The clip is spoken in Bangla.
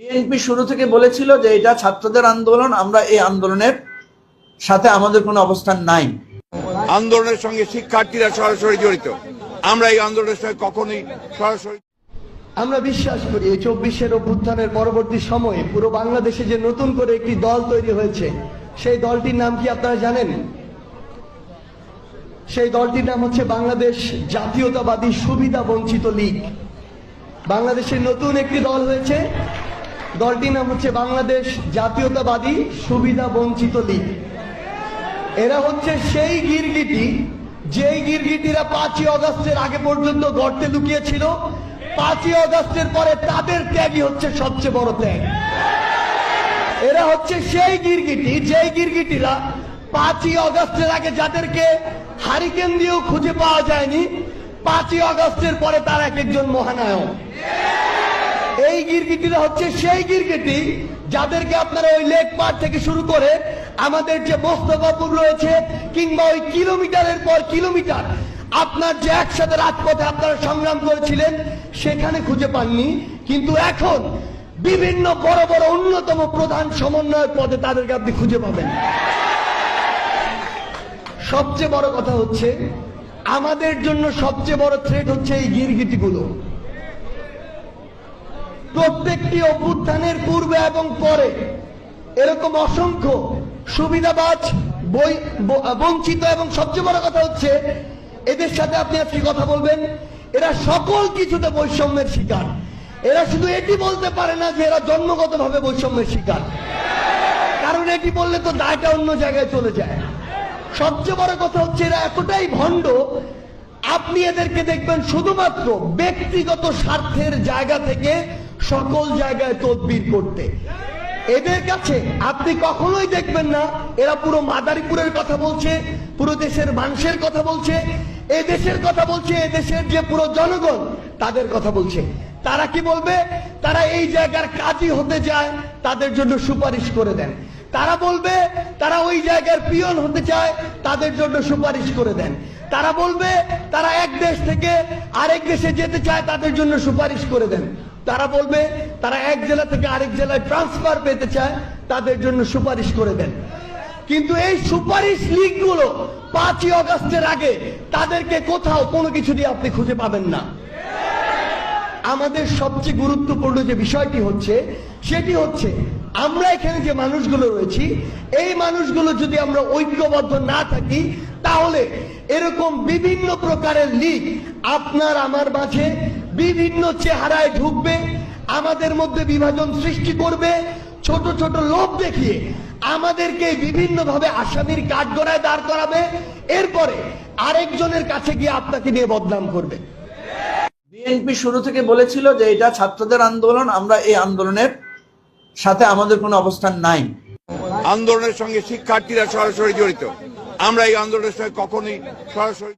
বিএনপি শুরু থেকে বলেছিল যে এটা ছাত্রদের আন্দোলন আমরা এই আন্দোলনের সাথে আমাদের কোনো অবস্থান নাই। আন্দোলনের সঙ্গে শিক্ষার্থীরা সরাসরি জড়িত। আমরা এই আন্দোলনের সঙ্গে কখনোই সরাসরি আমরা বিশ্বাস করি এই চব্বিশের অভ্যুত্থানের পরবর্তী সময়ে পুরো বাংলাদেশে যে নতুন করে একটি দল তৈরি হয়েছে সেই দলটির নাম কি আপনারা জানেন? সেই দলটির নাম হচ্ছে বাংলাদেশ জাতীয়তাবাদী সুবিধা বঞ্চিত লীগ। বাংলাদেশের নতুন একটি দল হয়েছে দলটির নাম হচ্ছে বাংলাদেশ জাতীয়তাবাদী সুবিধা বঞ্চিত লীগ। এরা হচ্ছে সেই গিরগিটি, যেই গিরগিটিরা পাঁচই অগস্টের আগে পর্যন্ত গর্তে লুকিয়েছিল। পাঁচই অগস্টের পরে তাদের ত্যাগই হচ্ছে সবচেয়ে বড় ত্যাগ। এরা হচ্ছে সেই গিরগিটি, যেই গিরগিটিরা পাঁচই অগস্টের আগে যাদেরকে হারিকেন দিয়েও খুঁজে পাওয়া যায়নি, পাঁচই অগস্টের পরে তার এক একজন মহানায়ক। এই গিরগিটিরা হচ্ছে সেই গিরগিটি যাদেরকে আপনারা ওই লেক পার থেকে শুরু করে আমাদের যে মোস্তফাপুর রয়েছে কিংবা ওই কিলোমিটারের পর কিলোমিটার আপনার যে একসাথে রাজপথে আপনারা সংগ্রাম করেছিলেন, সেখানে খুঁজে পাননি। কিন্তু এখন বিভিন্ন বড় বড় অন্যতম প্রধান সমন্বয়ের পদে তাদেরকে আপনি খুঁজে পাবেন। সবচেয়ে বড় কথা হচ্ছে, আমাদের জন্য সবচেয়ে বড় থ্রেট হচ্ছে এই গিরগিটিগুলো। প্রত্যেকটি অভ্যুত্থানের পূর্বে এবং পরে এরকম অসংখ্য সুবিধাবাজ বই বঞ্চিত এবং সবচেয়ে বড় কথা হচ্ছে, এদের সাথে আপনি আজকে কথা বলবেন, এরা সকল কিছুতে বৈষম্যের শিকার। এরা শুধু এটি বলতে পারে না যে এরা জন্মগতভাবে বৈষম্যের শিকার। কারণ এটি বললে তো দায়টা অন্য জায়গায় চলে যায়। সবচেয়ে বড় কথা হচ্ছে, এরা এতটাই ভণ্ড, আপনি এদেরকে দেখবেন শুধুমাত্র ব্যক্তিগত স্বার্থের জায়গা থেকে সকল জায়গায় তদবির করতে। এদের কাছে আপনি কখনোই দেখবেন না, এরা পুরো মাদারীপুরের কথা বলছে, পুরো দেশের মানুষের কথা বলছে, এ দেশের কথা বলছে, এ দেশের যে পুরো জনগণ, তাদের কথা বলছে। তারা কি বলবে? তারা এই জায়গার কাজই হতে যায় তাদের জন্য সুপারিশ করে দেন। তারা বলবে, তারা ওই জায়গার পিয়ন হতে চায়, তাদের জন্য সুপারিশ করে দেন। তারা বলবে, তারা এক দেশ থেকে আরেক দেশে যেতে চায়, তাদের জন্য সুপারিশ করে দেন। তারা বলবে, তারা এক জেলা থেকে আরেক জেলায় ট্রান্সফার পেতে চায়, তাদের জন্য সুপারিশ করে দেন। কিন্তু এই সুপারিশ লিগগুলো পাঁচই অগস্টের আগে তাদেরকে কোথাও কোনো কিছু দিয়ে আপনি খুঁজে পাবেন না। আমাদের সবচেয়ে গুরুত্বপূর্ণ যে বিষয়টি হচ্ছে, সেটি হচ্ছে আমরা এখানে যে মানুষগুলো রয়েছি, এই মানুষগুলো যদি আমরা ঐক্যবদ্ধ না থাকি, তাহলে এরকম বিভিন্ন প্রকারের লিগ আপনার আমার মাঝে বিভিন্ন চেহারায় ঢুকবে, আমাদের মধ্যে বিভাজন সৃষ্টি করবে, ছোট ছোট লোভ দেখিয়ে আমাদেরকে বিভিন্নভাবে আসামির কাঠগড়ায় দাঁড় করাবে, এরপরে আরেকজনের কাছে গিয়ে আপনাকে নিয়ে বদনাম করবে। বিএনপি শুরু থেকে বলেছিল যে এটা ছাত্রদের আন্দোলন, আমরা এই আন্দোলনের সাথে আমাদের কোনো অবস্থান নাই। আন্দোলনের সঙ্গে শিক্ষার্থীরা সরাসরি জড়িত। আমরা এই আন্দোলনের সঙ্গে কখনোই সরাসরি